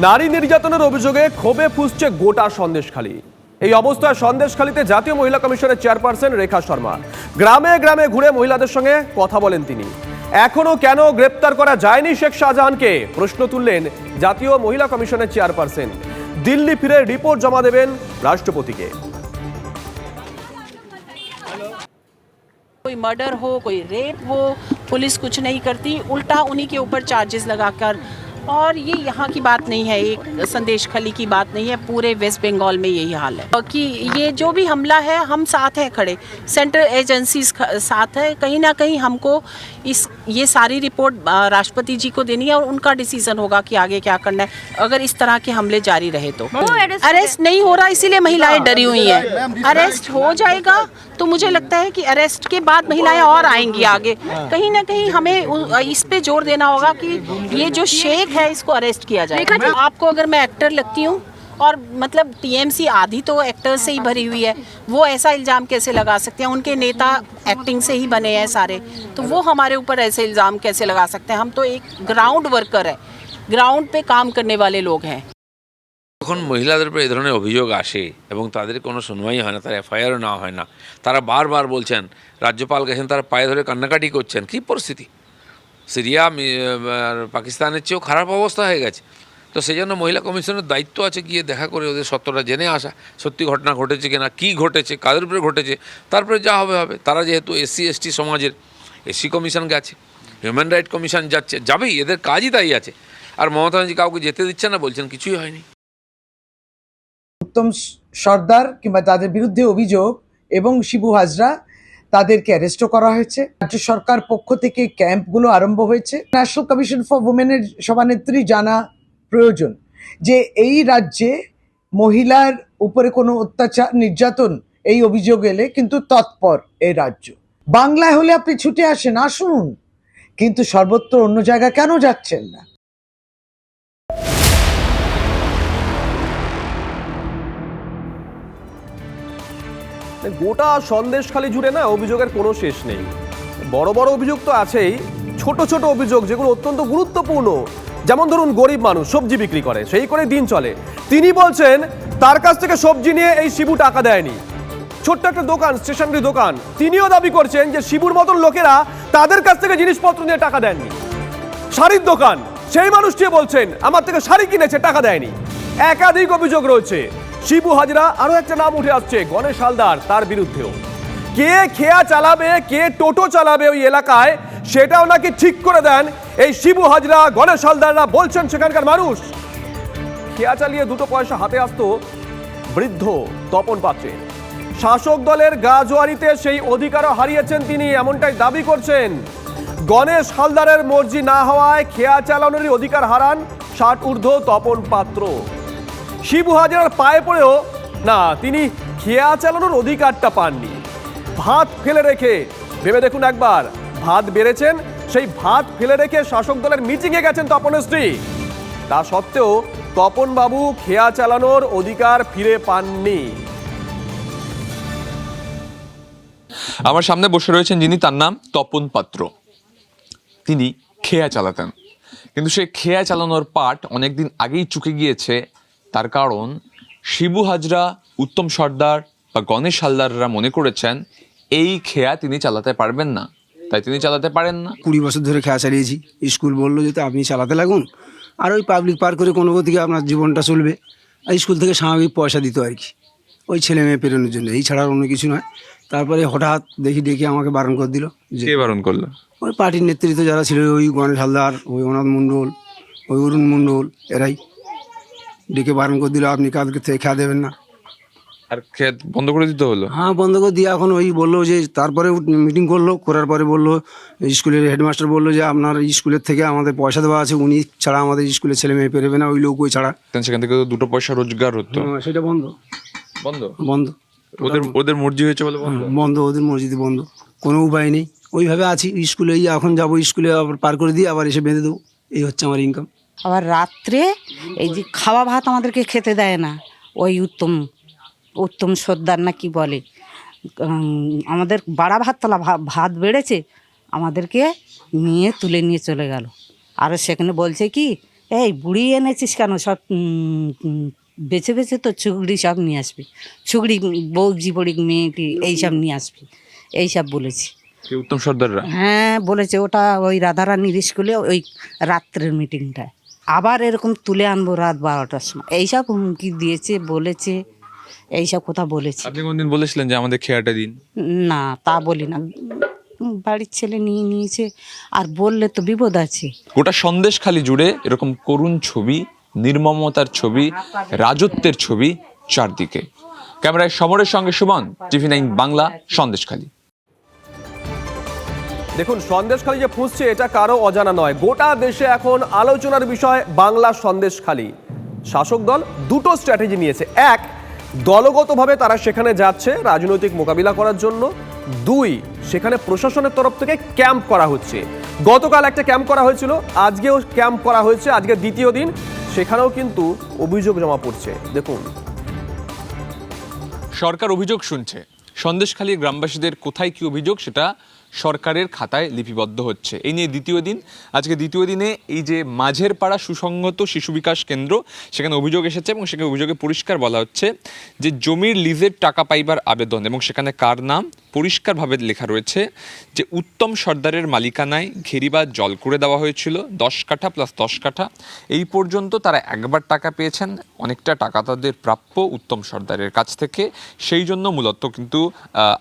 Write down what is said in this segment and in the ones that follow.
নারী নির্যাতনের অভিযোগে ক্ষোভে ফুসছে গোটা সন্দেশখালী এই অবস্থায় সন্দেশখালীতে জাতীয় মহিলা কমিশনের চেয়ারপারসন রেখা শর্মা গ্রামে গ্রামে ঘুরে মহিলাদের সঙ্গে কথা বলেন তিনি এখনো কেন গ্রেপ্তার করা যায়নি শেখ শাহজাহানকে প্রশ্ন তুললেন জাতীয় মহিলা কমিশনের চেয়ারপারসন দিল্লি ফিরে রিপোর্ট জমা দেবেন রাষ্ট্রপতিকে कोई मर्डर हो कोई रेप हो पुलिस कुछ नहीं करती उल्टा उन्हीं के ऊपर चार्जेस लगाकर और ये यहाँ की बात नहीं है, एक संदेश खली की बात नहीं है, पूरे वेस्ट बंगाल में यही हाल है। कि ये जो भी हमला है, हम साथ हैं खड़े। सेंट्रल एजेंसीज साथ है, कहीं ना कहीं हमको इस ये सारी रिपोर्ट राष्ट्रपति जी को देनी है और उनका डिसीज़न होगा कि आगे क्या करना है अगर इस तरह के हमले जारी रहे तो। अरेस्ट नहीं हो रहा इसीलिए महिलाएँ डरी हुई हैं अरेस्ट हो जाएगा तो मुझे लगता है कि अरेस्ट के बाद महिलाएँ और आएँगी आगे। कहीं ना कहीं हमें इस पे ज़ोर देना होगा कि ये जो शेख है इसको अरेस्ट किया जाए। आपको अगर मैं एक्टर लगती हूँ और मतलब टीएमसी आधी तो एक्टर्स से ही भरी हुई है वो ऐसा इल्ज़ाम कैसे लगा सकते हैं उनके नेता एक्टिंग से ही बने हैं सारे तो वो हमारे ऊपर ऐसे इल्ज़ाम कैसे लगा सकते हैं हम तो एक ग्राउंड वर्कर है গ্রাউন্ড পে কাম করনে वाले लोग हैं যখন মহিলাদের উপরে এ ধরনের অভিযোগ আসে এবং তাদের কোনো শুনवाई হয় না তার এফআইআরও না হয় না তারা বারবার বলছেন রাজ্যপাল গেছেন তারা পায়ে ধরে কান্নাকাটি করছেন কী পরিস্থিতি সিরিয়া পাকিস্তানের চেয়েও খারাপ অবস্থা হয়ে গেছে তো সেই জন্য মহিলা কমিশনের দায়িত্ব আছে গিয়ে দেখা করে ওদের সত্যটা জেনে আসা, সত্যি ঘটনা ঘটেছে কিনা, কী ঘটেছে, কাদের উপরে ঘটেছে, তারপরে যা হবে হবে। তারা যেহেতু এসসি, এসটি সমাজের, এসসি কমিশন গেছে, হিউম্যান রাইট কমিশন যাচ্ছে, যাবেই, এদের কাজই তাই আছে। আর মমতা ব্যানার্জি কাউকে যেতে দিচ্ছে না, বলছেন কিছুই হয়নি। উত্তম সর্দার কিংবা তাদের বিরুদ্ধে অভিযোগ এবং শিবু হাজরা তাদেরকে অ্যারেস্টও করা হয়েছে। রাজ্য সরকার পক্ষ থেকে ক্যাম্পগুলো আরম্ভ হয়েছে। ন্যাশনাল কমিশন ফর উমেনের সভানেত্রী জানা প্রয়োজন যে এই রাজ্যে মহিলার উপরে কোনো অত্যাচার, নির্যাতন, এই অভিযোগ এলে কিন্তু তৎপর এই রাজ্য। বাংলায় হলে আপনি ছুটে আসেন, আসুন। কিন্তু সর্বত্র অন্য জায়গা কেন যাচ্ছেন না? গোটা সন্দেশখালী জুড়ে না অভিযোগের কোনো শেষ নেই। বড় বড় অভিযোগ তো আছেই, ছোট ছোট অভিযোগ যেগুলো অত্যন্ত গুরুত্বপূর্ণ। যেমন ধরুন গরিব মানুষ, সবজি বিক্রি করে, সেই করে দিন চলে। তিনি বলছেন, তার কাছ থেকে সবজি নিয়ে এই শিবু টাকা দেয়নি। ছোট্ট একটা দোকান, স্টেশনারি দোকান। তিনিও দাবি করছেন যে, শিবুর মতন লোকেরা তাদের কাছ থেকে জিনিসপত্র নিয়ে টাকা দেননি। শাড়ির দোকান, সেই মানুষটি বলছেন, আমার থেকে শাড়ি কিনেছে, টাকা দেয়নি। একাধিক অভিযোগ রয়েছে। শিবু হাজরা আরও একটা নাম উঠে আসছে, গণেশ হালদার, তার বিরুদ্ধেও। কে খেয়া চালাবে, কে টোটো চালাবে ওই এলাকায়, সেটাও নাকি ঠিক করে দেন এই শিবু হাজরা, গণেশ হালদাররা বলছেন সেখানকার মানুষ, খেয়া চালিয়ে দুটো পয়সা হাতে আসতো বৃদ্ধ তপন পাত্রে। শাসক দলের গা জোয়ারিতে সেই অধিকারও হারিয়েছেন তিনি, এমনটাই দাবি করছেন। গণেশ হালদারের মর্জি না হওয়ায় খেয়া চালানোরই অধিকার হারান ষাট ঊর্ধ্ব তপন পাত্র। শিবু হাজারার পায়ে পড়েও না, তিনি খেয়া চালানোর অধিকারটা পাননি। ভাত ফেলে রেখে, ভেবে দেখুন একবার, ভাত বেড়েছেন সেই ভাত ফেলে রেখে শাসক দলের মিটিংয়ে গেছেন তপনের স্ত্রী তা সত্ত্বেও তপন বাবু খেয়া চালানোর অধিকার ফিরে পাননি। আমার সামনে বসে রয়েছেন যিনি, তার নাম তপন পাত্র। তিনি খেয়া চালাতেন। কিন্তু সে খেয়া চালানোর পাট অনেকদিন আগেই চুকে গিয়েছে। তার কারণ, শিবু হাজরা, উত্তম সর্দার বা গণেশ হালদাররা মনে করেছেন, এই খেয়া তিনি চালাতে পারবেন না। তাই তিনি চালাতে পারেন না। কুড়ি বছর ধরে খেয়া চালিয়েছি। স্কুল বলল যে তো আপনি চালাতে লাগুন। আর ওই পাবলিক পার করে কোনো দিকে আপনার জীবনটা চলবে। আর স্কুল থেকে স্বাভাবিক পয়সা দিত আর কি। ওই ছেলে মেয়ে পেরোনোর জন্য। এই ছাড়া আর অন্য কিছু নয়। তারপরে হঠাৎ দেখি দেখি আমাকে বারণ করে দিল যে বারণ করল? ওই পার্টির নেতৃত্ব যারা ছিল ওই গণেশ হালদার ওই অনাথ মণ্ডল ওই অরুণ মণ্ডল এরাই। ডেকে বারণ করে দিল আপনি কালকে থেকে খেয়া দেবেন না। আর খেয়া বন্ধ করে দিতে হলো? হ্যাঁ বন্ধ করে দিয়ে এখন ওই বলল যে তারপরে মিটিং করল করার পরে বলল স্কুলের হেডমাস্টার বলল যে আপনার স্কুলের থেকে আমাদের পয়সা দেওয়া আছে উনি ছাড়া আমাদের স্কুলের ছেলে মেয়ে পেরোবে না ওই লোক ওই ছাড়া সেখান থেকে তো দুটো পয়সা রোজগার হতো। হ্যাঁ, সেটা বন্ধ। বন্ধ? বন্ধ। ওদের ওদের মর্জি হয়েছে বলে বন্ধ? হ্যাঁ, ওদের মসজিদে বন্ধ। কোনো উপায় নেই। ওইভাবে আছি স্কুলে এখন যাব স্কুলে আবার পার করে দিয়ে আবার এসে বেঁধে দেবো। এই হচ্ছে আমার ইনকাম আবার রাত্রে এই যে খাওয়া ভাত আমাদেরকে খেতে দেয় না ওই উত্তম উত্তম সর্দার না কি বলে? আমাদের বাড়া ভাত তোলা ভা- ভাত বেড়েছে আমাদেরকে নিয়ে তুলে নিয়ে চলে গেল। আর সেখানে বলছে কি এই বুড়ি এনেছিস কেন? সব বেছে বেছে তো ছুগড়ি সব নিয়ে আসবি। ছুগড়ি বৌজি বড়ি মেয়েটি এইসব নিয়ে আসবি। এইসব বলেছি। উত্তম সর্দাররা? হ্যাঁ বলেছে ওটা ওই রাধারানীর স্কুলে ওই রাত্রের মিটিংটায়। আবার এরকম তুলে আনব রাত বারোটার সময়। এইসব হুমকি দিয়েছে বলেছে। এইসব কথা বলেছে। আপনি কোনদিন বলেছিলেন যে আমাদের খেয়াটা দিন? না তা বলি না বাড়ির ছেলে নিয়ে নিয়েছে আর বললে তো বিপদ আছে। গোটা সন্দেশখালি জুড়ে এরকম করুণ ছবি নির্মমতার ছবি রাজত্বের ছবি চারদিকে। ক্যামেরায় সমরের সঙ্গে সুমন টিভি নাইন বাংলা সন্দেশখালি দেখুন সন্দেশখালী যে ফুঁসছে এটা কারও অজানা নয়। গোটা দেশে এখন আলোচনার বিষয় বাংলা সন্দেশখালী শাসক দল দুটো স্ট্র্যাটেজি নিয়েছে। এক দলগতভাবে তারা সেখানে যাচ্ছে রাজনৈতিক মোকাবিলা করার জন্য। দুই, সেখানে প্রশাসনের তরফ থেকে ক্যাম্প করা হচ্ছে। গতকাল একটা ক্যাম্প করা হয়েছিল, আজকেও ক্যাম্প করা হয়েছে, আজকে দ্বিতীয় দিন। সেখানেও কিন্তু অভিযোগ জমা পড়ছে। দেখুন। সরকার অভিযোগ শুনছে। সন্দেশখালী গ্রামবাসীদের কোথায় কী অভিযোগ সেটা সরকারের খাতায় লিপিবদ্ধ হচ্ছে। এই নিয়ে দ্বিতীয় দিন, আজকে দ্বিতীয় দিনে এই যে মাঝের পাড়া সুসংহত শিশু বিকাশ কেন্দ্র, সেখানে অভিযোগ এসেছে এবং সেখানে অভিযোগে পরিষ্কার বলা হচ্ছে যে জমির লিজের টাকা পাইবার আবেদন এবং সেখানে কার নাম পরিষ্কারভাবে লেখা রয়েছে যে উত্তম সর্দারের মালিকানায় ঘেরিবা জল করে দেওয়া হয়েছিল, দশ কাঠা প্লাস দশ কাঠা। এই পর্যন্ত তারা একবার টাকা পেয়েছেন, অনেকটা টাকা তাদের প্রাপ্য উত্তম সর্দারের কাছ থেকে। সেই জন্য মূলত কিন্তু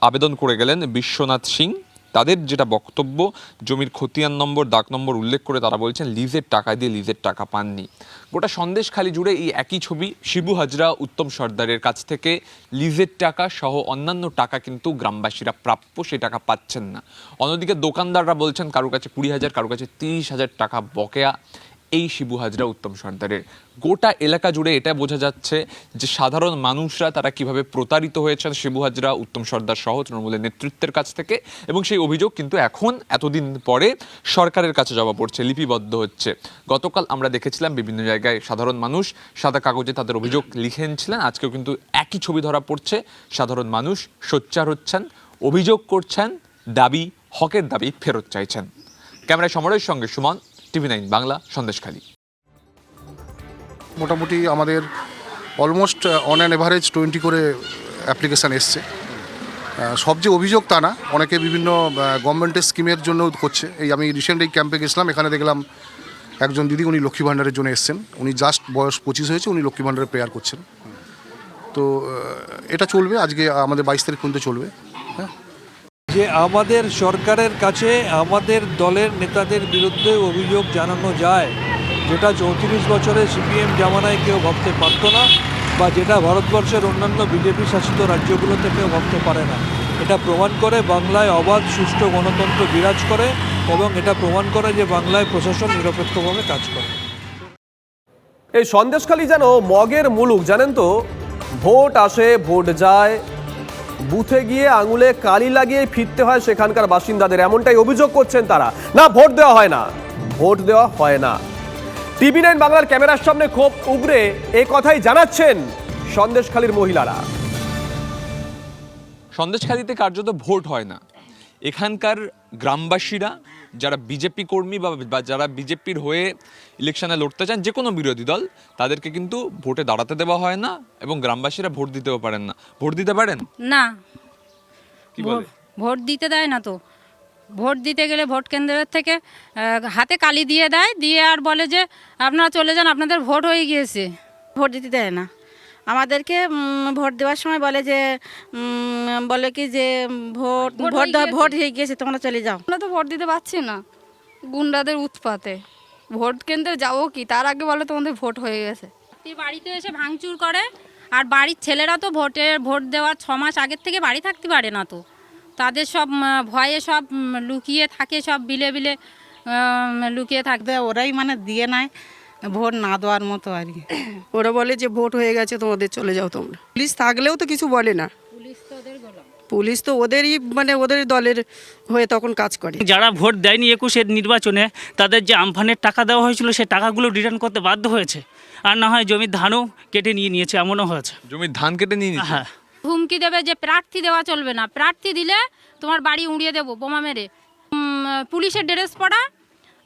আবেদন করে গেলেন বিশ্বনাথ সিং। তাদের যেটা বক্তব্য, জমির খতিয়ান নম্বর, দাগ নম্বর উল্লেখ করে তারা বলছেন, লিজের টাকা দিয়ে লিজের টাকা পাননি। গোটা সন্দেশ খালি জুড়ে এই একই ছবি শিবু হাজরা, উত্তম সর্দারের কাছ থেকে লিজের টাকা সহ অন্যান্য টাকা কিন্তু গ্রামবাসীরা প্রাপ্য সেই টাকা পাচ্ছেন না। অন্যদিকে দোকানদাররা বলছেন, কারও কাছে কুড়ি হাজার, কারও কাছে তিরিশ হাজার টাকা বকেয়া। এই শিবু হাজরা উত্তম সর্দারের। গোটা এলাকা জুড়ে এটা বোঝা যাচ্ছে যে সাধারণ মানুষরা তারা কীভাবে প্রতারিত হয়েছেন শিবু হাজরা উত্তম সর্দার সহ তৃণমূলের নেতৃত্বের কাছ থেকে এবং সেই অভিযোগ কিন্তু এখন এতদিন পরে সরকারের কাছে জমা পড়ছে, লিপিবদ্ধ হচ্ছে। গতকাল আমরা দেখেছিলাম বিভিন্ন জায়গায় সাধারণ মানুষ সাদা কাগজে তাদের অভিযোগ লিখে এনেছিলেন আজকেও কিন্তু একই ছবি ধরা পড়ছে। সাধারণ মানুষ সোচ্চার হচ্ছেন, অভিযোগ করছেন, দাবি, হকের দাবি ফেরত চাইছেন। ক্যামেরায় সমরের সঙ্গে সুমন টিভি নাইন বাংলা সন্দেশখালী। মোটামুটি আমাদের almost on an average twenty করে অ্যাপ্লিকেশান এসছে। সব যে অভিযোগ তা না, অনেকে বিভিন্ন গভর্নমেন্টের স্কিমের জন্য করছে। এই আমি রিসেন্ট এই ক্যাম্পে গেছিলাম, এখানে দেখলাম একজন দিদি উনি লক্ষ্মী ভাণ্ডারের জন্য এসছেন। উনি জাস্ট বয়স পঁচিশ হয়েছে, উনি লক্ষ্মী ভাণ্ডারের প্রেয়ার করছেন। তো এটা চলবে, আজকে আমাদের বাইশ তারিখ পর্যন্ত চলবে। হ্যাঁ? যে আমাদের সরকারের কাছে, আমাদের দলের নেতাদের বিরুদ্ধে অভিযোগ জানানো যায়, যেটা চৌত্রিশ বছরে সিপিএম জামানায় কেউ ভাবতে পারতো না বা যেটা ভারতবর্ষের অন্যান্য বিজেপি শাসিত রাজ্যগুলোতে কেউ ভাবতে পারে না। এটা প্রমাণ করে বাংলায় অবাধ, সুষ্ঠু গণতন্ত্র বিরাজ করে এবং এটা প্রমাণ করে যে বাংলায় প্রশাসন নিরপেক্ষভাবে কাজ করে। এই সন্দেশখালী যেন মগের মুলুক, জানেন তো? ভোট আসে, ভোট যায় বুথে গিয়ে আঙুলে কালি লাগিয়ে ফিরতে হয় সেখানকার বাসিন্দাদের। এমনটাই অভিযোগ করছেন তারা। না, ভোট দেওয়া হয় না। ভোট দেওয়া হয় না। টিভি নাইন বাংলার ক্যামেরার সামনে ক্ষোভ উগরে এ কথাই জানাচ্ছেন সন্দেশখালীর মহিলারা। সন্দেশখালীতে কার্যত ভোট হয় না। এখানকার গ্রামবাসীরা যারা বিজেপি কর্মী বা যারা বিজেপির হয়ে ইলেকশনে লড়তে চান যে কোনো বিরোধী দল তাদেরকে কিন্তু ভোটে দাঁড়াতে দেওয়া হয় না এবং গ্রামবাসীরা ভোট দিতেও পারেন না। ভোট দিতে পারেন? না। কি বলে? ভোট দিতে দেয় না তো। ভোট দিতে গেলে ভোট কেন্দ্রের থেকে হাতে কালি দিয়ে দেয় দিয়ে আর বলে যে আপনারা চলে যান আপনাদের ভোট হয়ে গিয়েছে। ভোট দিতে দেয় না। আমাদেরকে ভোট দেওয়ার সময় বলে যে বলে কি যে ভোট ভোট ভোট হয়ে দেওয়া গিয়েছে। ভোট হয়ে গিয়েছে তোমরা চলে যাও। আমরা তো ভোট দিতে পারছি না। গুন্ডাদের উৎপাতে। ভোট কেন্দ্রে যাব কি? তার আগে বলে তোমাদের ভোট হয়ে গেছে। বাড়িতে এসে ভাঙচুর করে আর বাড়ির ছেলেরা তো ভোটে ভোট দেওয়ার ছ মাস আগের থেকে বাড়ি থাকতে পারে না তো। তাদের সব ভয়ে সব লুকিয়ে থাকে সব বিলে বিলে লুকিয়ে থাকবে ওরাই মানে দিয়ে নেয় ভোট না দেওয়ার মতো আর কি। ওরা বলে যে ভোট হয়ে গেছে তোমাদের চলে যাও তোমরা। পুলিশ থাকলেও তো কিছু বলে না। পুলিশ তো ওদেরই মানে ওদের দলের হয়ে তখন কাজ করে। যারা ভোট দেয়নি একুশের নির্বাচনে তাদের যে আমফানের টাকা দেওয়া হয়েছিল সে টাকাগুলো রিটার্ন করতে বাধ্য হয়েছে। আর না হয় জমির ধানও কেটে নিয়ে নিয়েছে এমনও হয়েছে। জমির ধান কেটে নিয়ে হ্যাঁ। হুমকি দেবে যে প্রার্থী দেওয়া চলবে না। প্রার্থী দিলে তোমার বাড়ি উড়িয়ে দেবো বোমা মেরে। পুলিশের ড্রেস পরা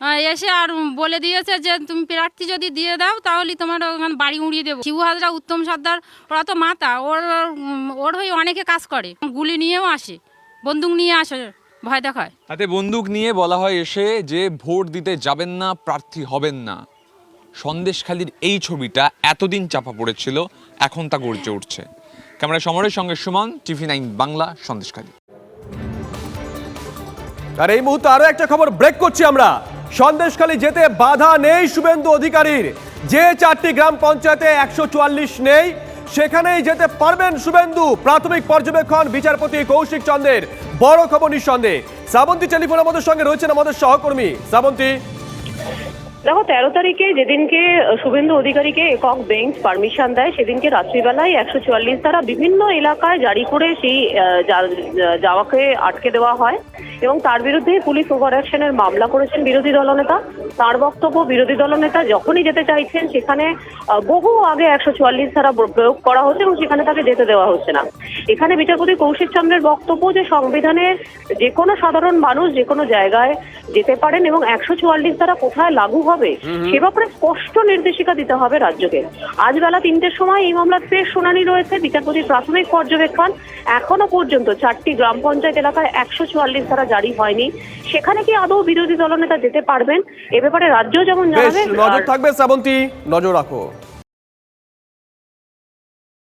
এসে আর বলে দিয়েছে যে তুমি প্রার্থী যদি দিয়ে দাও তাহলে তোমার ওখানে বাড়ি উড়িয়ে দেবো। শিবু হাজরা উত্তম সর্দার ওরা তো মাতা ওর ওর হয়ে অনেকে কাজ করে। গুলি নিয়েও আসে বন্দুক নিয়ে আসে ভয় দেখায়। তাতে বন্দুক নিয়ে বলা হয় এসে যে ভোট দিতে যাবেন না প্রার্থী হবেন না। সন্দেশখালির এই ছবিটা এতদিন চাপা পড়েছিল এখন তা গর্জে উঠছে। ক্যামেরা সমরের সঙ্গে সুমন টিভি নাইন বাংলা সন্দেশখালী। আর এই মুহূর্তে আরও একটা খবর ব্রেক করছি আমরা। সন্দেশখালী যেতে বাধা নেই শুভেন্দু অধিকারীর। যে চারটি গ্রাম পঞ্চায়েতে একশো চুয়াল্লিশ নেই, সেখানেই যেতে পারবেন শুভেন্দু। প্রাথমিক পর্যবেক্ষণ, বিচারপতি কৌশিক চন্দ্রের বড় খবর নিঃসন্দেহে। শ্রাবন্তী টেলিফোন আমাদের সঙ্গে রয়েছেন আমাদের সহকর্মী। শ্রাবন্তী। দেখো, তেরো তারিখে যেদিনকে শুভেন্দু অধিকারীকে একক বেঞ্চ পারমিশন দেয়, সেদিনকে রাত্রিবেলায় একশো চুয়াল্লিশ তারা বিভিন্ন এলাকায় জারি করে সেই যাওয়াকে আটকে দেওয়া হয় এবং তার বিরুদ্ধে পুলিশ ওভার অ্যাকশনের মামলা করেছেন বিরোধী দলনেতা। তার বক্তব্য বিরোধী দলনেতা যখনই যেতে চাইছেন সেখানে বহু আগে একশো চুয়াল্লিশ ধারা প্রয়োগ করা হচ্ছে এবং সেখানে তাকে যেতে দেওয়া হচ্ছে না। এখানে বিচারপতি কৌশিক চন্দ্রের বক্তব্য যে সংবিধানের যে কোনো সাধারণ মানুষ যে কোনো জায়গায় যেতে পারেন এবং একশো চুয়াল্লিশ ধারা কোথায় লাগু হবে সে ব্যাপারে স্পষ্ট নির্দেশিকা দিতে হবে রাজ্যকে। আজ বেলা তিনটের সময় এই মামলার ফের শুনানি রয়েছে। বিচারপতির প্রাথমিক পর্যবেক্ষণ এখনও পর্যন্ত চারটি গ্রাম পঞ্চায়েত এলাকায় একশো চুয়াল্লিশ ধারা জারি হয়নি। সেখানে কি আদৌ বিরোধী দলনেতা যেতে পারবেন? ব্যাপারে রাজ্য যেমন জানাবে। নজর থাকবে শ্রাবন্তী নজর রাখো।